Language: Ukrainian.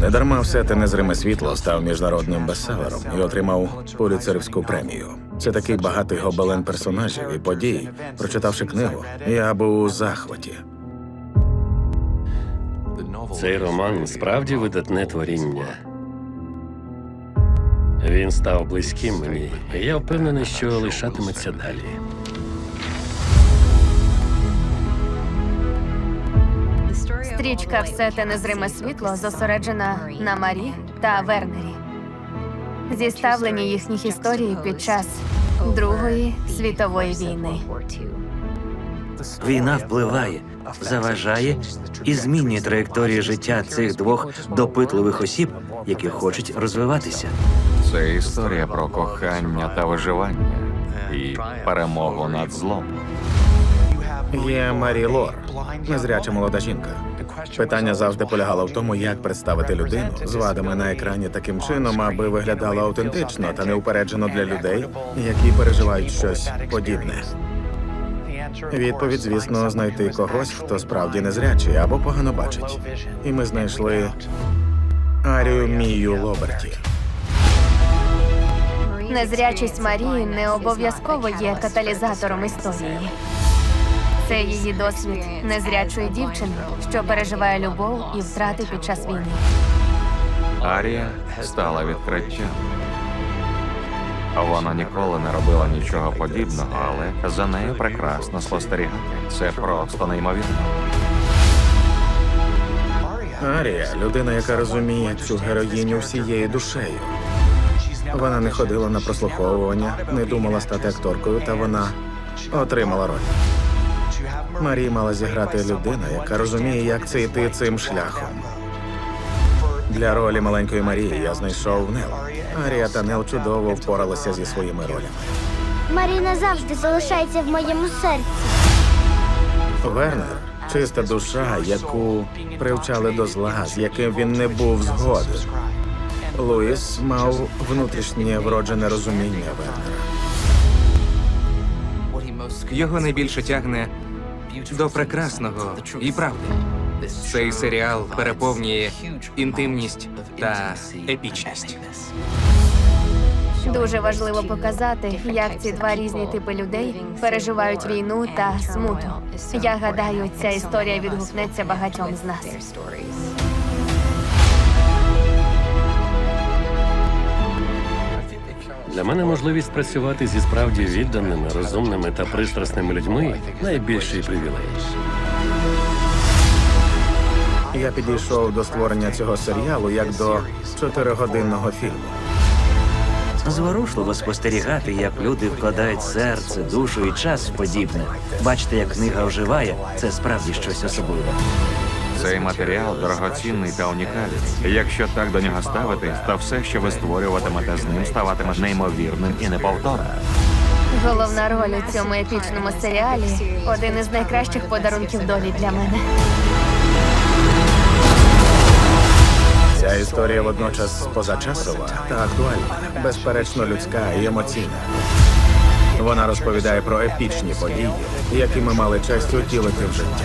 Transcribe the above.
Недарма все те незриме світло став міжнародним бестселером і отримав поліцерівську премію. Це такий багатий гобелен персонажів і подій. Прочитавши книгу, я був у захваті. Цей роман справді видатне творіння. Він став близьким мені, і я впевнений, що лишатиметься далі. Стрічка Все те незриме світло зосереджена на Марі та Вернері. Зіставлені їхніх історій під час Другої світової війни. Війна впливає, заважає і змінює траєкторію життя цих двох допитливих осіб, які хочуть розвиватися. Це історія про кохання та виживання і перемогу над злом. Є Марі Лор, незряча молода жінка. Питання завжди полягало в тому, як представити людину з вадами на екрані таким чином, аби виглядала автентично та неупереджено для людей, які переживають щось подібне. Відповідь, звісно, знайти когось, хто справді незрячий або погано бачить. І ми знайшли Арію Мію Лоберті. Незрячість Марії не обов'язково є каталізатором історії. Це її досвід незрячої дівчини, що переживає любов і втрати під час війни. Арія стала відкриттям. Вона ніколи не робила нічого подібного, але за нею прекрасно спостерігати. Це просто неймовірно. Арія людина, яка розуміє цю героїню всією душею. Вона не ходила на прослуховування, не думала стати акторкою, та вона отримала роль. Марі мала зіграти людина, яка розуміє, як це йти цим шляхом. Для ролі маленької Марії я знайшов Нел. Арія та Нел чудово впоралися зі своїми ролями. Маріна завжди залишається в моєму серці. Вернер чиста душа, яку привчали до зла, з яким він не був згоден. Луїс мав внутрішнє вроджене розуміння Вернера. Його найбільше тягне до прекрасного і правди. Цей серіал переповнює інтимність та епічність. Дуже важливо показати, як ці два різні типи людей переживають війну та смуту. Я гадаю, ця історія відгукнеться багатьом з нас. Мене можливість працювати зі справді відданими, розумними та пристрасними людьми найбільший привілей. Я підійшов до створення цього серіалу як до чотиригодинного фільму. Зворушливо спостерігати, як люди вкладають серце, душу і час в подібне. Бачите, як книга оживає, це справді щось особливе. Цей матеріал дорогоцінний та унікальний. Якщо так до нього ставитись, то все, що ви створюватимете з ним, ставатиме неймовірним і неповторним. Головна роль у цьому епічному серіалі один із найкращих подарунків долі для мене. Ця історія водночас позачасова та актуальна, безперечно людська і емоційна. Вона розповідає про епічні події, які ми мали честь утілити в життя.